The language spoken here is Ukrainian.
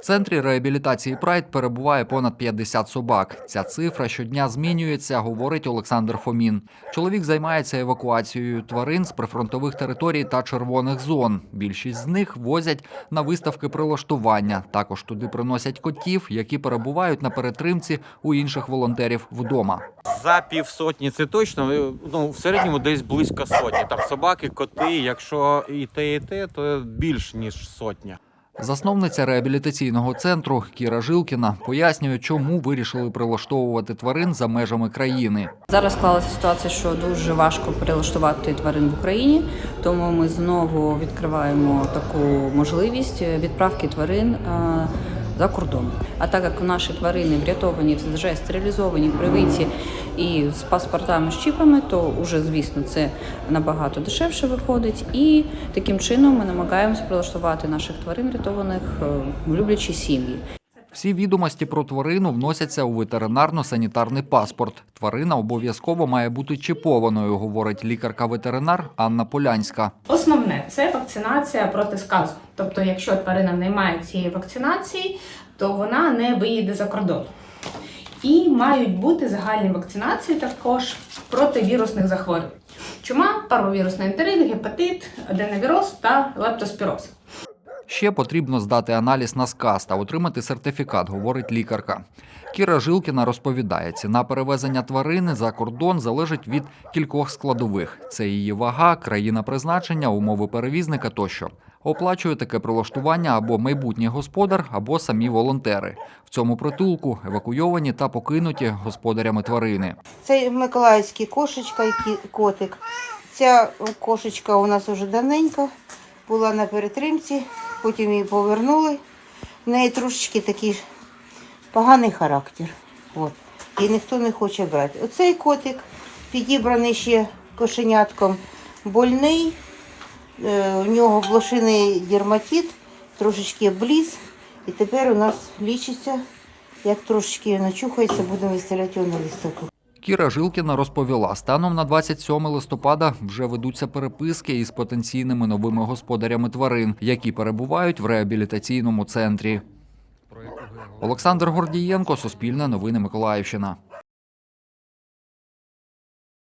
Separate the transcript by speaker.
Speaker 1: В центрі реабілітації Прайд перебуває понад 50 собак. Ця цифра щодня змінюється, говорить Олександр Фомін. Чоловік займається евакуацією тварин з прифронтових територій та червоних зон. Більшість з них возять на виставки прилаштування. Також туди приносять котів, які перебувають на перетримці у інших волонтерів вдома.
Speaker 2: За півсотні це точно. Ну в середньому десь близько сотні. Там собаки, коти. Якщо і те, і те, то більш ніж сотня.
Speaker 1: Засновниця реабілітаційного центру Кіра Жилкіна пояснює, чому вирішили прилаштовувати тварин за межами країни.
Speaker 3: Зараз склалася ситуація, що дуже важко прилаштувати тварин в Україні, тому ми знову відкриваємо таку можливість відправки тварин е, за кордон. А так як наші тварини врятовані, вже стерилізовані, привиті і з паспортами, з чіпами, то вже, звісно, це набагато дешевше виходить. І таким чином ми намагаємося прилаштувати наших тварин врятованих е, в люблячі сім'ї.
Speaker 1: Всі відомості про тварину вносяться у ветеринарно-санітарний паспорт. Тварина обов'язково має бути чіпованою, говорить лікарка-ветеринар Анна Полянська.
Speaker 4: Основне це вакцинація проти сказу. Тобто, якщо тварина не має цієї вакцинації, то вона не виїде за кордон. І мають бути загальні вакцинації також проти вірусних захворювань. Чума, парвовірусний ентерит, гепатит, аденовіроз та лептоспіроз.
Speaker 1: Ще потрібно здати аналіз на сказ та отримати сертифікат, говорить лікарка. Кіра Жилкіна розповідає, ціна перевезення тварини за кордон залежить від кількох складових: це її вага, країна призначення, умови перевізника тощо. Оплачує таке прилаштування або майбутній господар, або самі волонтери. В цьому притулку евакуйовані та покинуті господарями тварини.
Speaker 5: Це миколаївський кошечка і котик. Ця кошечка у нас вже давненько була на перетримці, потім її повернули. В неї трошечки такий поганий характер. От. І ніхто не хоче брати. Оцей котик підібраний ще кошенятком, больний, е, у нього блошиний дерматит, трошечки бліз. І тепер у нас лічиться, як трошечки начухається, будемо виставляти його на листок.
Speaker 1: Кіра Жилкіна розповіла, станом на 27 листопада вже ведуться переписки із потенційними новими господарями тварин, які перебувають в реабілітаційному центрі. Олександр Гордієнко, Суспільне новини Миколаївщина.